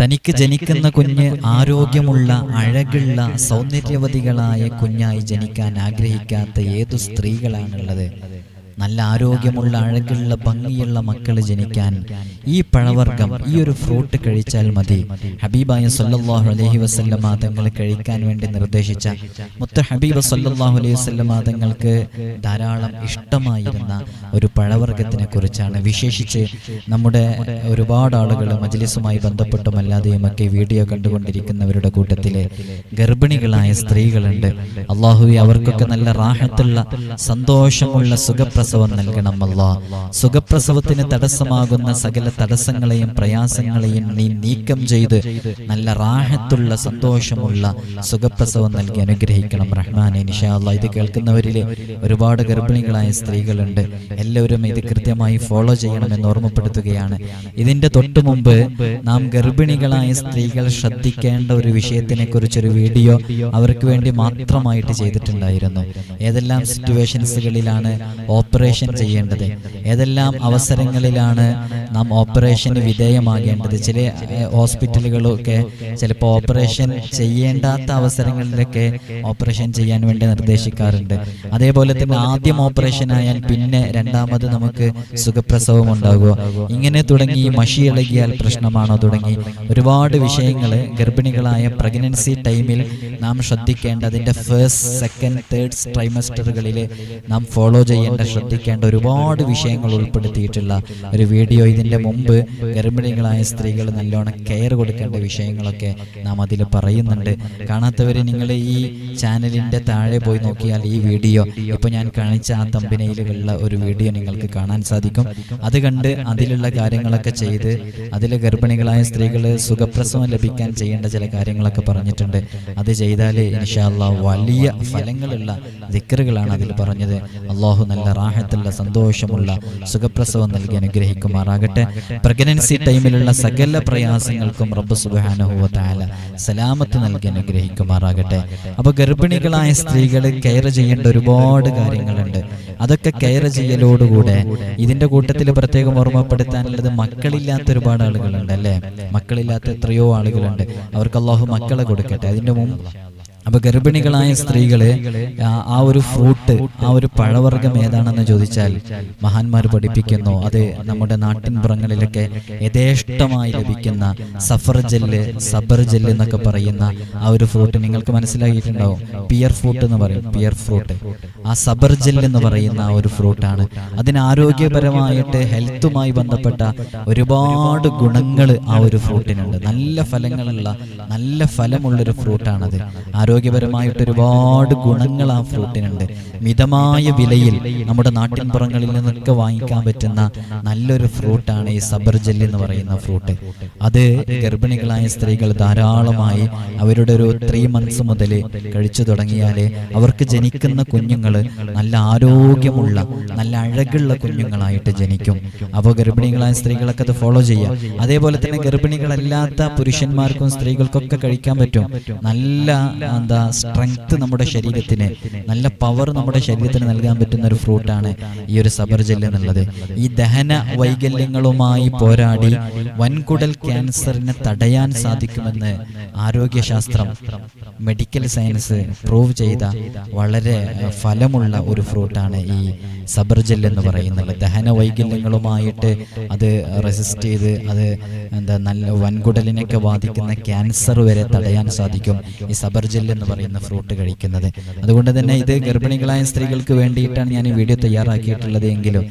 തനിക്ക് ജനിക്കുന്ന കുഞ്ഞ് ആരോഗ്യമുള്ള അഴകുള്ള സൗന്ദര്യവതികളായ കുഞ്ഞായി ജനിക്കാൻ ആഗ്രഹിക്കാത്ത ഏതു സ്ത്രീകളാണുള്ളത്? നല്ല ആരോഗ്യമുള്ള അഴകുള്ള ഭംഗിയുള്ള മക്കൾ ജനിക്കാൻ ഈ പഴവർഗം ഈ ഒരു ഫ്രൂട്ട് കഴിച്ചാൽ മതി. ഹബീബായ സല്ലാഹു അലഹി വസല്ലമ തങ്ങൾ കഴിക്കാൻ വേണ്ടി നിർദ്ദേശിച്ച മുത്ത ഹബീബ് സല്ലാഹു അലൈഹി വസല്ലമ തങ്ങൾക്ക് ധാരാളം ഇഷ്ടമായിരുന്ന ഒരു പഴവർഗത്തിനെ കുറിച്ചാണ് വിശേഷിച്ച് നമ്മുടെ ഒരുപാട് ആളുകൾ മജ്ലിസുമായി ബന്ധപ്പെട്ടും അല്ലാതെയും ഒക്കെ വീഡിയോ കണ്ടുകൊണ്ടിരിക്കുന്നവരുടെ കൂട്ടത്തിലെ ഗർഭിണികളായ സ്ത്രീകളുണ്ട്. അള്ളാഹുവി അവർക്കൊക്കെ നല്ല റാഹത്തുള്ള സന്തോഷമുള്ള സുഖപ്രസവം അല്ല സുഖപ്രസവത്തിന് തടസ്സമാകുന്ന സകല തടസ്സങ്ങളെയും പ്രയാസങ്ങളെയും നീ നീക്കം ചെയ്ത് നല്ല റാഹത്തുള്ള സന്തോഷമുള്ള സുഖപ്രസവം നൽകി അനുഗ്രഹിക്കണം റഹ്മാനെ. നിഷാല്ല ഇത് കേൾക്കുന്നവരിൽ ഒരുപാട് ഗർഭിണികളായ സ്ത്രീകളുണ്ട്. എല്ലാവരും ഇത് കൃത്യമായി ഫോളോ ചെയ്യണമെന്ന് ഓർമ്മപ്പെടുത്തുകയാണ്. ഇതിന്റെ തൊട്ടു മുമ്പ് നാം ഗർഭിണികളായ സ്ത്രീകൾ ശ്രദ്ധിക്കേണ്ട ഒരു വിഷയത്തിനെ കുറിച്ചൊരു വീഡിയോ അവർക്ക് വേണ്ടി മാത്രമായിട്ട് ചെയ്തിട്ടുണ്ടായിരുന്നു. ഏതെല്ലാം സിറ്റുവേഷൻസുകളിലാണ് ഓപ്പറേഷൻ ചെയ്യേണ്ടത്. ഏതെല്ലാം അവസരങ്ങളിലാണ് നാം ഓപ്പറേഷന് വിധേയമാകേണ്ടത്? ചില ഹോസ്പിറ്റലുകളൊക്കെ ചിലപ്പോൾ ഓപ്പറേഷൻ ചെയ്യേണ്ടാത്ത അവസരങ്ങളിലൊക്കെ ഓപ്പറേഷൻ ചെയ്യാൻ വേണ്ടി നിർദ്ദേശിക്കാറുണ്ട്. അതേപോലെ തന്നെ ആദ്യം ഓപ്പറേഷൻ ആയാൽ പിന്നെ രണ്ടാമത് നമുക്ക് സുഖപ്രസവം ഉണ്ടാകുമോ ഇങ്ങനെ തുടങ്ങി മഷി ഇളകിയാൽ പ്രശ്നമാണോ തുടങ്ങി? ഒരുപാട് വിഷയങ്ങൾ ഗർഭിണികളായ പ്രഗ്നൻസി ടൈമിൽ നാം ശ്രദ്ധിക്കേണ്ട അതിന്റെ ഫേസ്റ്റ് സെക്കൻഡ് തേർഡ് ട്രൈമസ്റ്ററുകളിൽ നാം ഫോളോ ചെയ്യേണ്ട ശ്രദ്ധിക്കേണ്ട ഒരുപാട് വിഷയങ്ങൾ ഉൾപ്പെടുത്തിയിട്ടുള്ള ഒരു വീഡിയോ. ഇതിന്റെ മുമ്പ് ഗർഭിണികളായ സ്ത്രീകൾ നല്ലോണം കെയർ കൊടുക്കേണ്ട വിഷയങ്ങളൊക്കെ നാം അതിൽ പറയുന്നുണ്ട്. കാണാത്തവർ നിങ്ങൾ ഈ ചാനലിന്റെ താഴെ പോയി നോക്കിയാൽ ഈ വീഡിയോ ഇപ്പോൾ ഞാൻ കാണിച്ച ആ തമ്പനയിലുള്ള ഒരു വീഡിയോ നിങ്ങൾക്ക് കാണാൻ സാധിക്കും. അത് കണ്ട് അതിലുള്ള കാര്യങ്ങളൊക്കെ ചെയ്ത് അതിലെ ഗർഭിണികളായ സ്ത്രീകൾ സുഖപ്രസവം ലഭിക്കാൻ ചെയ്യേണ്ട ചില കാര്യങ്ങളൊക്കെ പറഞ്ഞിട്ടുണ്ട്. അത് ചെയ്താൽ ഇൻഷാല്ല വലിയ ഫലങ്ങളുള്ള ദിക്കറുകളാണ് അതിൽ പറഞ്ഞത്. അള്ളാഹു നല്ല റാഹത്തുള്ള സന്തോഷമുള്ള സുഖപ്രസവം നൽകി അനുഗ്രഹിക്കുമാറാകട്ടെ. പ്രഗ്നൻസി ടൈമിലുള്ള സകല പ്രയാസങ്ങൾക്കും റബ്ബ് സുബാനഹുവ താല സലാമത്ത് നൽകി അനുഗ്രഹിക്കുമാറാകട്ടെ. അപ്പോൾ ഗർഭിണികളായ സ്ത്രീകൾ കെയർ ചെയ്യേണ്ട ഒരുപാട് കാര്യങ്ങളുണ്ട്. അതൊക്കെ കെയർ ചെയ്യലോടുകൂടെ ഇതിന്റെ കൂട്ടത്തിൽ പ്രത്യേകം ഓർമ്മപ്പെടുത്താനുള്ളത് മക്കളില്ലാത്ത ഒരുപാട് ആളുകളുണ്ട് അല്ലേ? മക്കളില്ലാത്ത എത്രയോ ആളുകളുണ്ട്. അവർക്ക് അള്ളാഹു മക്കളെ കൊടുക്കട്ടെ. അതിന്റെ മുമ്പ് അപ്പൊ ഗർഭിണികളായ സ്ത്രീകളെ ആ- ഒരു ഫ്രൂട്ട് ആ ഒരു പഴവർഗം ഏതാണെന്ന് ചോദിച്ചാൽ മഹാന്മാർ പഠിപ്പിക്കുന്നു. അത് നമ്മുടെ നാട്ടിൻപുറങ്ങളിലൊക്കെ യഥേഷ്ടമായി ലഭിക്കുന്ന സഫർ ജെല്ല് സബർ ജെല്ല് എന്നൊക്കെ പറയുന്ന ആ ഒരു ഫ്രൂട്ട് നിങ്ങൾക്ക് മനസ്സിലാക്കിയിട്ടുണ്ടാവും പിയർ ഫ്രൂട്ട് എന്ന് പറയും പിയർ ഫ്രൂട്ട്. ആ സബർ ജെല്ല് എന്ന് പറയുന്ന ആ ഒരു ഫ്രൂട്ടാണ്. അതിന് ആരോഗ്യപരമായിട്ട് ഹെൽത്തുമായി ബന്ധപ്പെട്ട ഒരുപാട് ഗുണങ്ങൾ ആ ഒരു ഫ്രൂട്ടിനുണ്ട്. നല്ല ഫലങ്ങളുള്ള നല്ല ഫലമുള്ളൊരു ഫ്രൂട്ടാണത്. ആരോഗ്യപരമായിട്ട് ഒരുപാട് ഗുണങ്ങൾ ആ ഫ്രൂട്ടിനുണ്ട്. മിതമായ വിലയിൽ നമ്മുടെ നാട്ടിൻപുറങ്ങളിൽ നിന്നൊക്കെ വാങ്ങിക്കാൻ പറ്റുന്ന നല്ലൊരു ഫ്രൂട്ടാണ് ഈ സബർ ജെല്ലി എന്ന് പറയുന്ന ഫ്രൂട്ട്. അത് ഗർഭിണികളായ സ്ത്രീകൾ ധാരാളമായി അവരുടെ ഒരു ത്രീ മന്ത്സ് മുതൽ കഴിച്ചു തുടങ്ങിയാൽ അവർക്ക് ജനിക്കുന്ന കുഞ്ഞുങ്ങൾ നല്ല ആരോഗ്യമുള്ള നല്ല അഴകുള്ള കുഞ്ഞുങ്ങളായിട്ട് ജനിക്കും. അപ്പോൾ ഗർഭിണികളായ സ്ത്രീകളൊക്കെ അത് ഫോളോ ചെയ്യാം. അതേപോലെ തന്നെ ഗർഭിണികളല്ലാത്ത പുരുഷന്മാർക്കും സ്ത്രീകൾക്കൊക്കെ കഴിക്കാൻ പറ്റും. നല്ല എന്താ സ്ട്രെങ്ത് നമ്മുടെ ശരീരത്തിന് നല്ല പവർ നമ്മുടെ ശരീരത്തിന് നൽകാൻ പറ്റുന്ന ഒരു ഫ്രൂട്ടാണ് ഈ ഒരു സബർ ജെല്ല് എന്നുള്ളത്. ഈ ദഹന വൈകല്യങ്ങളുമായി പോരാടി വൻകുടൽ ക്യാൻസറിനെ തടയാൻ സാധിക്കുമെന്ന് ആരോഗ്യശാസ്ത്രം മെഡിക്കൽ സയൻസ് പ്രൂവ് ചെയ്ത വളരെ ഫലമുള്ള ഒരു ഫ്രൂട്ടാണ് ഈ സബർ ജെല്ല് എന്ന് പറയുന്നത്. ദഹന വൈകല്യങ്ങളുമായിട്ട് അത് റെസിസ്റ്റ് ചെയ്ത് അത് എന്താ നല്ല വൻകുടലിനൊക്കെ ബാധിക്കുന്ന ക്യാൻസർ വരെ തടയാൻ സാധിക്കും. ഈ സബർ ജെല്ല് എന്ന് പറയുന്ന ഫ്രൂട്ട് കഴിക്കുന്നത്. അതുകൊണ്ട് തന്നെ ഇത് ഗർഭിണികളായ സ്ത്രീകൾക്ക് വേണ്ടിയിട്ടാണ് ഞാൻ ഈ വീഡിയോ തയ്യാറാക്കിയിട്ടുള്ളത് എങ്കിലും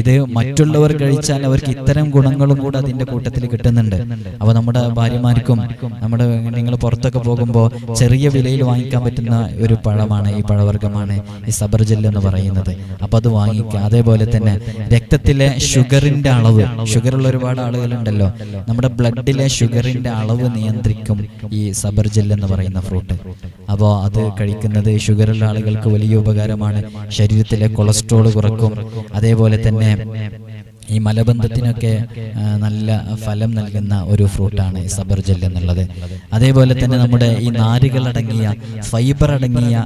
ഇത് മറ്റുള്ളവർ കഴിച്ചാൽ അവർക്ക് ഇത്തരം ഗുണങ്ങളും കൂടെ അതിന്റെ കൂട്ടത്തിൽ കിട്ടുന്നുണ്ട്. അപ്പോൾ നമ്മുടെ ഭാര്യമാർക്കും നമ്മുടെ നിങ്ങൾ പുറത്തൊക്കെ പോകുമ്പോൾ ചെറിയ വിലയിൽ വാങ്ങിക്കാൻ പറ്റുന്ന ഒരു പഴമാണ് ഈ പഴവർഗമാണ് ഈ സബർജൽ എന്ന് പറയുന്നത്. അപ്പോൾ അത് വാങ്ങിക്കുക. അതേപോലെ തന്നെ രക്തത്തിലെ ഷുഗറിന്റെ അളവ്. ഷുഗറുള്ള ഒരുപാട് ആളുകളുണ്ടല്ലോ. നമ്മുടെ ബ്ലഡിലെ ഷുഗറിന്റെ അളവ് നിയന്ത്രിക്കും ഈ സബർജൽ എന്ന് പറയുന്ന ഫ്രൂട്ട്. അപ്പോൾ അത് കഴിക്കുന്നത് ഷുഗറുള്ള ആളുകൾക്ക് വലിയ ഉപകാരമാണ്. ശരീരത്തിലെ കൊളസ്ട്രോൾ കുറക്കും. അതേപോലെ തന്നെ ഈ മലബന്ധത്തിനൊക്കെ നല്ല ഫലം നൽകുന്ന ഒരു ഫ്രൂട്ടാണ് സബർജൽ എന്നുള്ളത്. അതേപോലെ തന്നെ നമ്മുടെ ഈ നാരുകളടങ്ങിയ ഫൈബർ അടങ്ങിയ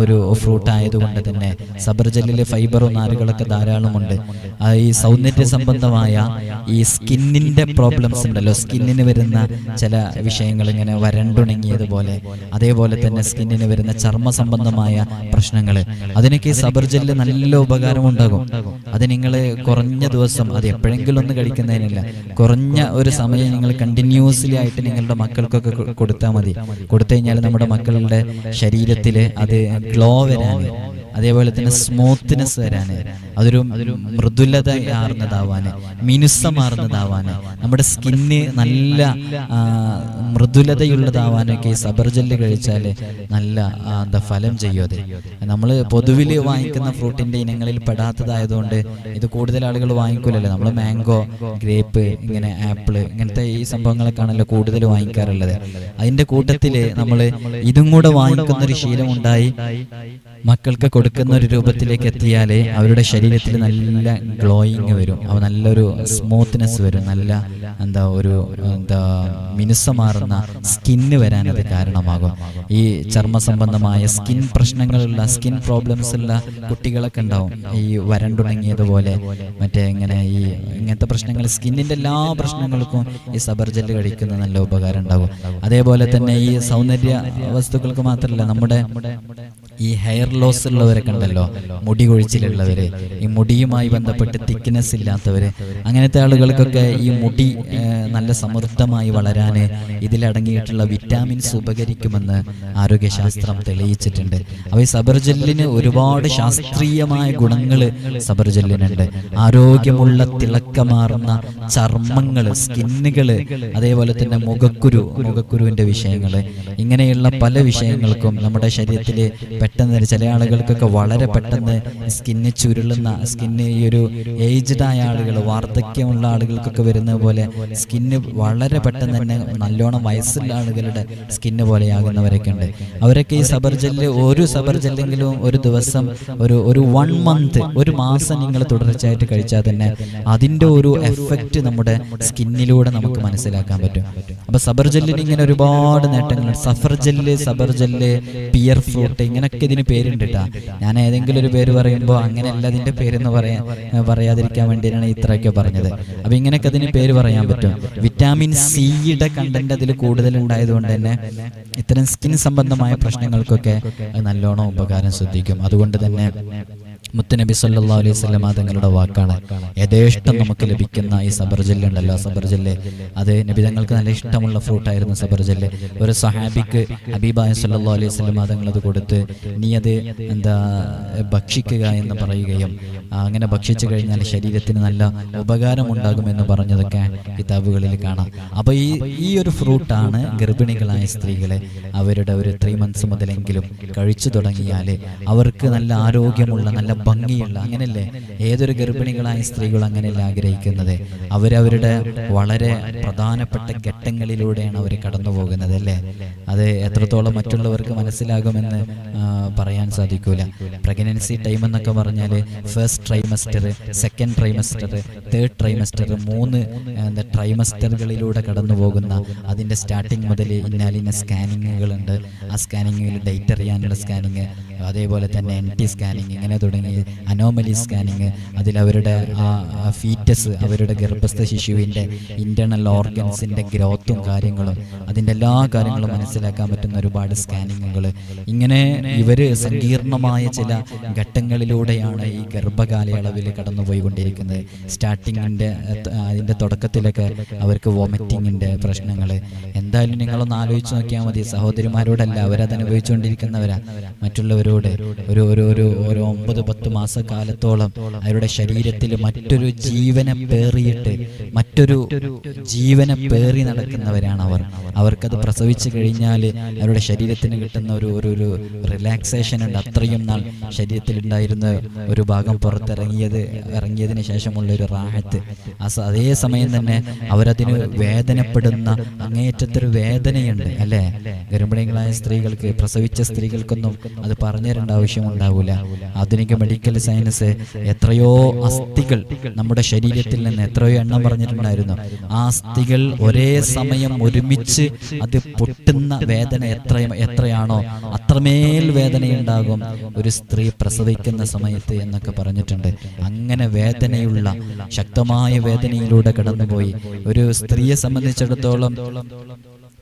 ഒരു ഫ്രൂട്ട് ആയതുകൊണ്ട് തന്നെ സബർജല്ലിൽ ഫൈബറും നാരുകളൊക്കെ ധാരാളമുണ്ട്. ഈ സൗന്ദര്യ സംബന്ധമായ ഈ സ്കിന്നിന്റെ പ്രോബ്ലംസ് ഉണ്ടല്ലോ. സ്കിന്നിന് വരുന്ന ചില വിഷയങ്ങൾ ഇങ്ങനെ വരണ്ടുണങ്ങിയതുപോലെ അതേപോലെ തന്നെ സ്കിന്നിന് വരുന്ന ചർമ്മ സംബന്ധമായ പ്രശ്നങ്ങൾ അതിനൊക്കെ സബർജല്ല് നല്ല ഉപകാരമുണ്ടാകും. അത് നിങ്ങൾ കുറഞ്ഞ ദിവസം അത് എപ്പോഴെങ്കിലും ഒന്ന് കഴിക്കുന്നതിനില്ല. കുറഞ്ഞ ഒരു സമയം നിങ്ങൾ കണ്ടിന്യൂസ്ലി ആയിട്ട് നിങ്ങളുടെ മക്കൾക്കൊക്കെ കൊടുത്താൽ മതി. കൊടുത്തു കഴിഞ്ഞാൽ നമ്മുടെ മക്കളുടെ ശരീരത്തിൽ അത് ഗ്ലോ വരാന് അതേപോലെ തന്നെ സ്മൂത്ത്നെസ് വരാന് അതൊരു മൃദുലത ആർന്നതാവാന് മിനുസമാർന്നതാവാന്. നമ്മുടെ സ്കിന്ന് നല്ല മൃദുലതയുള്ളതാവാനൊക്കെ ഈ സബർജല്ല് കഴിച്ചാൽ നല്ല എന്താ ഫലം ചെയ്യും അത്. നമ്മൾ പൊതുവിൽ വാങ്ങിക്കുന്ന ഫ്രൂട്ടിന്റെ ഇനങ്ങളിൽ പെടാത്തതായതുകൊണ്ട് ഇത് കൂടുതൽ ആളുകൾ വാങ്ങിക്കൂലല്ലോ. നമ്മൾ മാംഗോ ഗ്രേപ്പ് ഇങ്ങനെ ആപ്പിൾ ഇങ്ങനത്തെ ഈ സംഭവങ്ങളൊക്കെയാണല്ലോ കൂടുതൽ വാങ്ങിക്കാറുള്ളത്. അതിന്റെ കൂട്ടത്തിൽ നമ്മൾ ഇതും കൂടെ വാങ്ങിക്കുന്ന ഒരു ശീലം ഉണ്ടായി മക്കൾക്ക് കൊടുക്കുന്ന ഒരു രൂപത്തിലേക്ക് എത്തിയാലേ അവരുടെ ശരീരത്തിൽ നല്ല ഗ്ലോയിങ് വരും. അവ നല്ലൊരു സ്മൂത്ത്നെസ് വരും. നല്ല എന്താ ഒരു എന്താ മിനുസമാറുന്ന സ്കിന്ന് വരാൻ അത് കാരണമാകും. ഈ ചർമ്മ സംബന്ധമായ സ്കിൻ പ്രശ്നങ്ങളുള്ള സ്കിൻ പ്രോബ്ലംസ് ഉള്ള കുട്ടികളൊക്കെ ഉണ്ടാവും. ഈ വരണ്ടുണങ്ങിയതുപോലെ മറ്റേ ഇങ്ങനെ ഈ ഇങ്ങനത്തെ പ്രശ്നങ്ങൾ സ്കിന്നിന്റെ എല്ലാ പ്രശ്നങ്ങൾക്കും ഈ സബർ ജെല്ല് കഴിക്കുന്ന നല്ല ഉപകാരം ഉണ്ടാകും. അതേപോലെ തന്നെ ഈ സൗന്ദര്യ വസ്തുക്കൾക്ക് മാത്രമല്ല നമ്മുടെ ഈ ഹെയർ ലോസ് ഉള്ളവരൊക്കെ ഉണ്ടല്ലോ മുടി കൊഴിച്ചിലുള്ളവര് ഈ മുടിയുമായി ബന്ധപ്പെട്ട് തിക്നെസ് ഇല്ലാത്തവര് അങ്ങനത്തെ ആളുകൾക്കൊക്കെ ഈ മുടി നല്ല സമൃദ്ധമായി വളരാൻ ഇതിലടങ്ങിയിട്ടുള്ള വിറ്റാമിൻസ് ഉപകരിക്കുമെന്ന് ആരോഗ്യശാസ്ത്രം തെളിയിച്ചിട്ടുണ്ട്. അപ്പോൾ ഈ സബർജല്ലിന് ഒരുപാട് ശാസ്ത്രീയമായ ഗുണങ്ങൾ സബർജല്ലിനുണ്ട് ആരോഗ്യമുള്ള തിളക്കമാർന്ന ചർമ്മങ്ങൾ സ്കിന്നുകൾ അതേപോലെ തന്നെ മുഖക്കുരു മുഖക്കുരുവിന്റെ വിഷയങ്ങൾ ഇങ്ങനെയുള്ള പല വിഷയങ്ങൾക്കും നമ്മുടെ ശരീരത്തിൽ പെട്ടെന്ന് ചില ആളുകൾക്കൊക്കെ വളരെ പെട്ടെന്ന് സ്കിന്ന് ചുരുളുന്ന സ്കിന്ന് ഈ ഒരു ഏജ്ഡ് ആയ ആളുകൾ വാർദ്ധക്യമുള്ള ആളുകൾക്കൊക്കെ വരുന്ന പോലെ സ്കിന്ന് വളരെ പെട്ടെന്ന് തന്നെ നല്ലോണം വയസ്സുള്ള ആളുകളുടെ സ്കിന്ന് പോലെയാകുന്നവരൊക്കെ ഉണ്ട്. അവരൊക്കെ ഈ സബർജല്ല് ഒരു സബർജല്ലെങ്കിലും ഒരു ദിവസം ഒരു ഒരു വൺ മന്ത് ഒരു മാസം നിങ്ങൾ തുടർച്ചയായിട്ട് കഴിച്ചാൽ തന്നെ അതിന്റെ ഒരു എഫക്റ്റ് നമ്മുടെ സ്കിന്നിലൂടെ നമുക്ക് മനസ്സിലാക്കാൻ പറ്റും. അപ്പൊ സബർജല്ലിന് ഇങ്ങനെ ഒരുപാട് നേട്ടങ്ങളുണ്ട് സഫർജല്ല് സബർജല്ല് പിയർ ഫ്രൂട്ട് ഇങ്ങനൊക്കെ ഇതിന് പേരുണ്ട് കേട്ടാ ഞാൻ ഏതെങ്കിലും ഒരു പേര് പറയുമ്പോൾ അങ്ങനെയല്ല അതിന്റെ പേരെന്ന് പറയാൻ പറയാതിരിക്കാൻ വേണ്ടിയാണ് ഇത്രയൊക്കെ പറഞ്ഞത്. അപ്പൊ ഇങ്ങനെയൊക്കെ അതിന് പേര് പറയാൻ പറ്റും. വിറ്റാമിൻ സിയുടെ കണ്ടന്റ് അതിൽ കൂടുതൽ ഉണ്ടായതുകൊണ്ട് തന്നെ ഇത്തരം സ്കിൻ സംബന്ധമായ പ്രശ്നങ്ങൾക്കൊക്കെ നല്ലോണം ഉപകാരം ശ്രദ്ധിക്കും. അതുകൊണ്ട് തന്നെ മുത്തുനബി സല്ലാ അലൈഹി വസല്ലമ തങ്ങളുടെ വാക്കാണ്. യഥേഷ്ടം നമുക്ക് ലഭിക്കുന്ന ഈ സബർജല്ല ഉണ്ടല്ലോ സബർജല്ല് അത് നബി തങ്ങൾക്ക് നല്ല ഇഷ്ടമുള്ള ഫ്രൂട്ടായിരുന്നു സബർജല്ല് ഒരു സഹാബിക്ക് ഹബീബായ സല്ലാ അലൈഹി വസല്ലമ തങ്ങൾ അത് കൊടുത്ത് നീ അത് എന്താ ഭക്ഷിക്കുക എന്ന് പറയുകയും അങ്ങനെ ഭക്ഷിച്ചു കഴിഞ്ഞാൽ ശരീരത്തിന് നല്ല ഉപകാരമുണ്ടാകുമെന്ന് പറഞ്ഞതൊക്കെ കിതാബുകളിൽ കാണാം. അപ്പൊ ഈ ഈ ഒരു ഫ്രൂട്ടാണ് ഗർഭിണികളായ സ്ത്രീകളെ അവരുടെ ഒരു ത്രീ മന്ത്സ് മുതലെങ്കിലും കഴിച്ചു തുടങ്ങിയാൽ അവർക്ക് നല്ല ആരോഗ്യമുള്ള നല്ല ഭംഗിയുള്ള അങ്ങനെയല്ലേ? ഏതൊരു ഗർഭിണികളായ സ്ത്രീകൾ അങ്ങനെയല്ല ആഗ്രഹിക്കുന്നത്? അവരവരുടെ വളരെ പ്രധാനപ്പെട്ട ഘട്ടങ്ങളിലൂടെയാണ് അവർ കടന്നു പോകുന്നത് അല്ലേ? അത് എത്രത്തോളം മറ്റുള്ളവർക്ക് മനസ്സിലാകുമെന്ന് പറയാൻ സാധിക്കൂല. പ്രഗ്നൻസി ടൈം എന്നൊക്കെ പറഞ്ഞാൽ first trimester second trimester third trimester മൂന്ന് ട്രൈമസ്റ്ററുകളിലൂടെ കടന്നു പോകുന്ന അതിന്റെ സ്റ്റാർട്ടിങ് മുതൽ ഇന്നാലിന്ന സ്കാനിങ്ങുകളുണ്ട് ആ സ്കാനിങ്ങിൽ ഡേറ്റ് അറിയാനുള്ള സ്കാനിങ് അതേപോലെ തന്നെ എൻ ടി സ്കാനിങ് ഇങ്ങനെ തുടങ്ങി അനോമലി സ്കാനിങ് അതിലവരുടെ ആ ഫീറ്റസ് അവരുടെ ഗർഭസ്ഥ ശിശുവിന്റെ ഇന്റേർണൽ ഓർഗൻസിന്റെ ഗ്രോത്തും കാര്യങ്ങളും അതിന്റെ എല്ലാ കാര്യങ്ങളും മനസ്സിലാക്കാൻ പറ്റുന്ന ഒരുപാട് സ്കാനിങ്ങുകൾ ഇങ്ങനെ ഇവർ സങ്കീർണമായ ചില ഘട്ടങ്ങളിലൂടെയാണ് ഈ ഗർഭകാലയളവിൽ കടന്നുപോയിക്കൊണ്ടിരിക്കുന്നത്. സ്റ്റാർട്ടിങ്ങിന്റെ അതിന്റെ തുടക്കത്തിലൊക്കെ അവർക്ക് വോമിറ്റിങ്ങിന്റെ പ്രശ്നങ്ങൾ. എന്തായാലും നിങ്ങളൊന്ന് ആലോചിച്ച് നോക്കിയാൽ മതി സഹോദരിമാരോടല്ല അവരത് അനുഭവിച്ചുകൊണ്ടിരിക്കുന്നവരാ. മറ്റുള്ളവരോട് ഒരു ഒരു ഒരു ഒരു ഒമ്പത് പത്ത് മാസക്കാലത്തോളം അവരുടെ ശരീരത്തിൽ മറ്റൊരു ജീവനെ പേറിയിട്ട് മറ്റൊരു ജീവനെ പേറി നടക്കുന്നവരാണ് അവർ. അവർക്കത് പ്രസവിച്ചു കഴിഞ്ഞാൽ അവരുടെ ശരീരത്തിന് കിട്ടുന്ന ഒരു ഒരു ഒരു റിലാക്സേഷൻ ഉണ്ട്. അത്രയും നാൾ ശരീരത്തിൽ ഉണ്ടായിരുന്ന ഒരു ഭാഗം പുറത്തിറങ്ങിയത് ഇറങ്ങിയതിന് ശേഷമുള്ള ഒരു റാഹത്ത്. അതേ സമയം തന്നെ അവരതിന് വേദനപ്പെടുന്ന അങ്ങേയറ്റത്തൊരു വേദനയുണ്ട്. അല്ലേ? ഗർഭിണികളായ സ്ത്രീകൾക്ക് പ്രസവിച്ച സ്ത്രീകൾക്കൊന്നും അത് പറഞ്ഞു തരേണ്ട ആവശ്യമുണ്ടാവില്ല ആധുനിക മെഡിക്കൽ സയൻസ് എത്രയോ അസ്ഥികൾ നമ്മുടെ ശരീരത്തിൽ നിന്ന് എത്രയോ എണ്ണം പറഞ്ഞിട്ടുണ്ടായിരുന്നു. ആ അസ്ഥികൾ ഒരേ സമയം ഒരുമിച്ച് അത് പൊട്ടുന്ന വേദന എത്ര എത്രയാണോ അത്രമേൽ വേദനയുണ്ടാകും. ഒരു സ്ത്രീ പ്രസവിക്കുന്ന സമയത്ത് എന്നൊക്കെ പറഞ്ഞിട്ടുണ്ട്. അങ്ങനെ വേദനയുള്ള ശക്തമായ വേദനയിലൂടെ കടന്നുപോയി. ഒരു സ്ത്രീയെ സംബന്ധിച്ചിടത്തോളം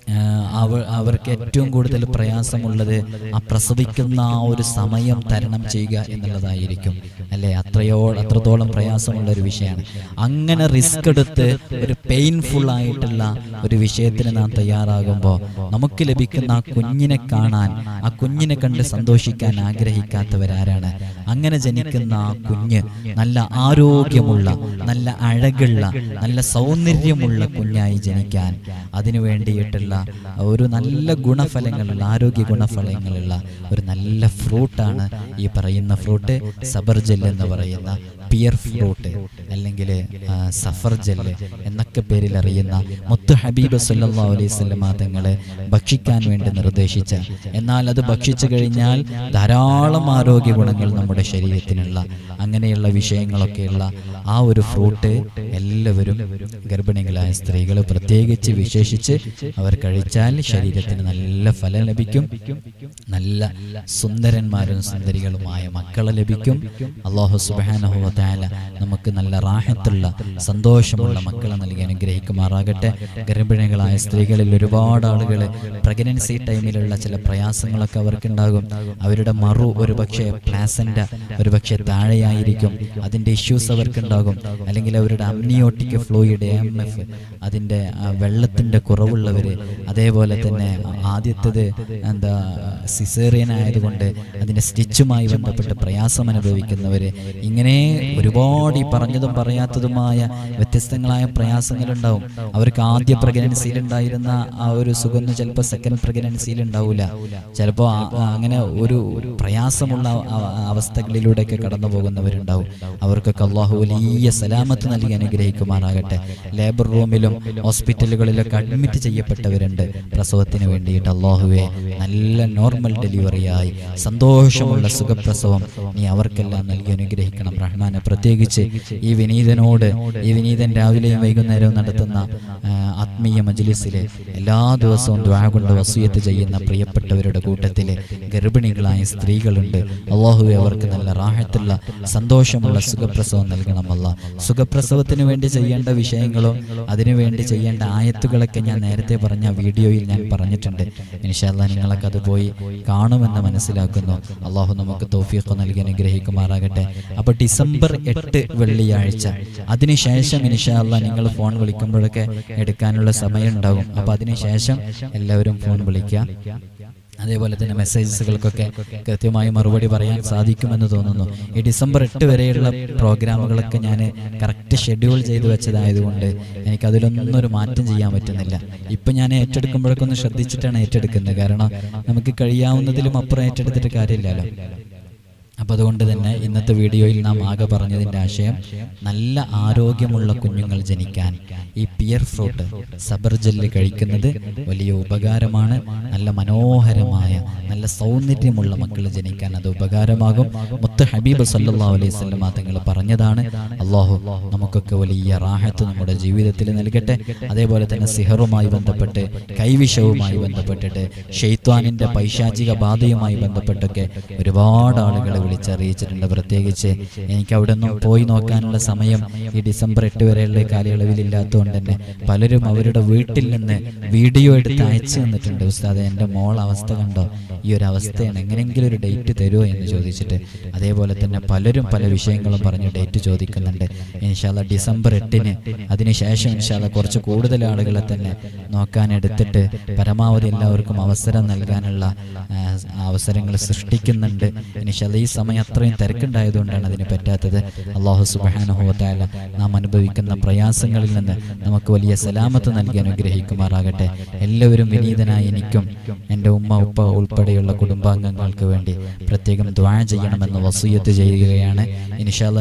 ആ, അവ അവർക്ക് ഏറ്റവും കൂടുതൽ പ്രയാസമുള്ളത് ആ പ്രസവിക്കുന്ന ആ ഒരു സമയം തരണം ചെയ്യുക എന്നുള്ളതായിരിക്കും. അല്ലെ? അത്രയോ അത്രത്തോളം പ്രയാസമുള്ള ഒരു വിഷയമാണ്. അങ്ങനെ റിസ്ക് എടുത്ത് ഒരു പെയിൻഫുൾ ആയിട്ടുള്ള ഒരു വിഷയത്തിന് നാം തയ്യാറാകുമ്പോൾ നമുക്ക് ലഭിക്കുന്ന ആ കുഞ്ഞിനെ കാണാൻ ആ കുഞ്ഞിനെ കണ്ട് സന്തോഷിക്കാൻ ആഗ്രഹിക്കാത്തവരാരാണ്. അങ്ങനെ ജനിക്കുന്ന ആ കുഞ്ഞ് നല്ല ആരോഗ്യമുള്ള നല്ല അഴകുള്ള നല്ല സൗന്ദര്യമുള്ള കുഞ്ഞായി ജനിക്കാൻ അതിനു വേണ്ടിയിട്ടുള്ള ഒരു നല്ല ഗുണഫലങ്ങളുള്ള ആരോഗ്യ ഗുണഫലങ്ങളുള്ള ഒരു നല്ല ഫ്രൂട്ടാണ് ഈ പറയുന്ന ഫ്രൂട്ട്. സബർജൽ എന്ന് പറയുന്ന പിയർ ഫ്രൂട്ട് അല്ലെങ്കിൽ സഫർ ജെല്ല് എന്നൊക്കെ പേരിൽ അറിയുന്ന മുത്ത് ഹബീബ് സല്ലാ അലൈഹി സ്വലമാ തങ്ങളെ ഭക്ഷിക്കാൻ വേണ്ടി നിർദ്ദേശിച്ച എന്നാൽ അത് ഭക്ഷിച്ചു കഴിഞ്ഞാൽ ധാരാളം ആരോഗ്യ ഗുണങ്ങൾ നമ്മുടെ ശരീരത്തിനുള്ള അങ്ങനെയുള്ള വിഷയങ്ങളൊക്കെയുള്ള ആ ഒരു ഫ്രൂട്ട് എല്ലാവരും ഗർഭിണികളായ സ്ത്രീകൾ പ്രത്യേകിച്ച് വിശേഷിച്ച് അവർ കഴിച്ചാൽ ശരീരത്തിന് നല്ല ഫലം ലഭിക്കും. നല്ല സുന്ദരന്മാരും സുന്ദരികളുമായ മക്കളെ ലഭിക്കും. അള്ളാഹു സുബാനഹുല നമുക്ക് നല്ല റാഹത്തുള്ള സന്തോഷമുള്ള മക്കളെ നൽകി അനുഗ്രഹിക്കുമാറാകട്ടെ. ഗർഭിണികളായ സ്ത്രീകളിൽ ഒരുപാട് ആളുകൾ പ്രഗ്നൻസി ടൈമിലുള്ള ചില പ്രയാസങ്ങളൊക്കെ അവർക്കുണ്ടാകും. അവരുടെ മറു ഒരു പക്ഷേ പ്ലാസന്റ ഒരു പക്ഷേ താഴെയായിരിക്കും. അതിന്റെ ഇഷ്യൂസ് അവർക്കുണ്ടാകും. അല്ലെങ്കിൽ അവരുടെ അമ്നിയോട്ടിക് ഫ്ലൂയിഡ് എം എഫ് അതിന്റെ വെള്ളത്തിന്റെ കുറവുള്ളവർ അതേപോലെ തന്നെ ആദ്യത്തേത് എന്താ സിസേറിയൻ ആയതുകൊണ്ട് അതിന്റെ സ്റ്റിച്ചുമായി ബന്ധപ്പെട്ട് പ്രയാസം അനുഭവിക്കുന്നവർ ഇങ്ങനെ ഒരുപാട് ഈ പറഞ്ഞതും പറയാത്തതുമായ വ്യത്യസ്തങ്ങളായ പ്രയാസങ്ങളുണ്ടാവും. അവർക്ക് ആദ്യ പ്രഗ്നൻസിയിൽ ഉണ്ടായിരുന്ന ആ ഒരു സുഖം ചിലപ്പോൾ സെക്കൻഡ് പ്രഗ്നൻസിയിൽ ഉണ്ടാവില്ല ചിലപ്പോൾ അങ്ങനെ ഒരു പ്രയാസമുള്ള അവസ്ഥകളിലൂടെയൊക്കെ കടന്നു പോകുന്നവരുണ്ടാവും. അവർക്കൊക്കെ അള്ളാഹു വലിയ സലാമത്ത് നൽകി അനുഗ്രഹിക്കുമാറാകട്ടെ. ലേബർ റൂമിലും ഹോസ്പിറ്റലുകളിലൊക്കെ അഡ്മിറ്റ് ചെയ്യപ്പെട്ടവരുണ്ട്. പ്രസവത്തിന് വേണ്ടിയിട്ട് അള്ളാഹുവെ നല്ല നോർമൽ ഡെലിവറിയായി സന്തോഷമുള്ള സുഖപ്രസവം നീ അവർക്കെല്ലാം നൽകി അനുഗ്രഹിക്കണം റഹ്മാനെ പ്രത്യേകിച്ച് ഈ വിനീതനോട് ഈ വിനീതൻ രാവിലെയും വൈകുന്നേരവും നടത്തുന്ന ആത്മീയ മജ്ലിസിലെ എല്ലാ ദിവസവും ദ്വാ കൊണ്ട് വസൂയത്ത് ചെയ്യുന്ന പ്രിയപ്പെട്ടവരുടെ കൂട്ടത്തിൽ ഗർഭിണികളായ സ്ത്രീകളുണ്ട്. അള്ളാഹുവെ അവർക്ക് നല്ല റാഹത്തുള്ള സന്തോഷമുള്ള സുഖപ്രസവം നൽകണമല്ല സുഖപ്രസവത്തിന് വേണ്ടി ചെയ്യേണ്ട വിഷയങ്ങളോ അതിനുവേണ്ടി ചെയ്യേണ്ട ആയത്തുകളൊക്കെ ഞാൻ നേരത്തെ പറഞ്ഞ വീഡിയോയിൽ ഞാൻ പറഞ്ഞിട്ടുണ്ട്. ഇൻഷാല്ല നിങ്ങളൊക്കെ അത് പോയി കാണുമെന്ന് മനസ്സിലാക്കുന്നു. അള്ളാഹു നമുക്ക് തോഫിയൊക്കെ നൽകി അനുഗ്രഹിക്കുമാറാകട്ടെ. അപ്പോൾ ഡിസംബർ എട്ട് വെള്ളിയാഴ്ച. അതിനുശേഷം ഇനിഷാല്ല നിങ്ങൾ ഫോൺ വിളിക്കുമ്പോഴൊക്കെ എടുക്കാനുള്ള സമയം ഉണ്ടാകും അപ്പൊ അതിനുശേഷം എല്ലാവരും ഫോൺ വിളിക്കുക. അതേപോലെ തന്നെ മെസ്സേജസുകൾക്കൊക്കെ കൃത്യമായി മറുപടി പറയാൻ സാധിക്കുമെന്ന് തോന്നുന്നു. ഈ ഡിസംബർ എട്ട് വരെയുള്ള പ്രോഗ്രാമുകളൊക്കെ ഞാൻ കറക്റ്റ് ഷെഡ്യൂൾ ചെയ്തു വെച്ചതായതുകൊണ്ട് എനിക്ക് അതിലൊന്നും ഒരു മാറ്റം ചെയ്യാൻ പറ്റുന്നില്ല. ഇപ്പം ഞാൻ ഏറ്റെടുക്കുമ്പോഴൊക്കെ ഒന്ന് ശ്രദ്ധിച്ചിട്ടാണ് ഏറ്റെടുക്കുന്നത്. കാരണം നമുക്ക് കഴിയാവുന്നതിലും അപ്പുറം ഏറ്റെടുത്തിട്ട് കാര്യമില്ലല്ലോ. അപ്പോൾ അതുകൊണ്ട് തന്നെ ഇന്നത്തെ വീഡിയോയിൽ നാം ആകെ പറഞ്ഞതിന്റെ ആശയം നല്ല ആരോഗ്യമുള്ള കുഞ്ഞുങ്ങൾ ജനിക്കാൻ. ഈ പിയർ ഫ്രൂട്ട് സബർ ജെല്ല് കഴിക്കുന്നത് വലിയ ഉപകാരമാണ്. നല്ല മനോഹരമായ നല്ല സൗന്ദര്യമുള്ള മക്കൾ ജനിക്കാൻ അത് ഉപകാരമാകും. മുത്ത് ഹബീബ് സല്ലാ അലൈഹി സ്വലമ തങ്ങൾ പറഞ്ഞതാണ് അള്ളാഹു നമുക്കൊക്കെ വലിയ റാഹത്ത് നമ്മുടെ ജീവിതത്തിൽ നൽകട്ടെ. അതേപോലെ തന്നെ സിഹറുമായി ബന്ധപ്പെട്ട് കൈവിഷവുമായി ബന്ധപ്പെട്ടിട്ട് ഷെയ്ത്വാനിന്റെ പൈശാചിക ബാധയുമായി ബന്ധപ്പെട്ടൊക്കെ ഒരുപാട് ആളുകളെ വിളിച്ചറിയിച്ചിട്ടുണ്ട്. പ്രത്യേകിച്ച് എനിക്ക് അവിടെ നിന്നും പോയി നോക്കാനുള്ള സമയം ഈ ഡിസംബർ എട്ട് വരെയുള്ള കാലയളവിൽ ഇല്ലാത്തതുകൊണ്ട് തന്നെ പലരും അവരുടെ വീട്ടിൽ നിന്ന് വീഡിയോ എടുത്ത് അയച്ചു തന്നിട്ടുണ്ട്. ഉസ്താദ് എന്റെ മോൾ അവസ്ഥ കണ്ടോ? ഈ ഒരു അവസ്ഥയാണ്. എങ്ങനെയെങ്കിലും ഒരു ഡേറ്റ് തരുമോ എന്ന് ചോദിച്ചിട്ട് അതേപോലെ തന്നെ പലരും പല വിഷയങ്ങളും പറഞ്ഞ് ഡേറ്റ് ചോദിക്കുന്നുണ്ട്. ഇൻഷാല്ല ഡിസംബർ എട്ടിന് അതിനുശേഷം ഇൻഷാല്ല കുറച്ച് കൂടുതൽ ആളുകളെ തന്നെ നോക്കാൻ എടുത്തിട്ട് പരമാവധി എല്ലാവർക്കും അവസരം നൽകാനുള്ള അവസരങ്ങൾ സൃഷ്ടിക്കുന്നുണ്ട്. ഇൻഷാല്ല ഈ സമയം അത്രയും തിരക്കുണ്ടായതുകൊണ്ടാണ് അതിന് പറ്റാത്തത്. അള്ളാഹു സുബാനുഹോത്തായ നാം അനുഭവിക്കുന്ന പ്രയാസങ്ങളിൽ നിന്ന് നമുക്ക് വലിയ സലാമത്ത് നൽകി അനുഗ്രഹിക്കുമാറാകട്ടെ. എല്ലാവരും വിനീതനായി എനിക്കും എന്റെ ഉമ്മ ഉപ്പ ഉൾപ്പെടെയുള്ള കുടുംബാംഗങ്ങൾക്ക് വേണ്ടി പ്രത്യേകം ദ്വാ ചെയ്യണമെന്ന് വസൂയത്ത് ചെയ്യുകയാണ്. ഇൻഷാല്ല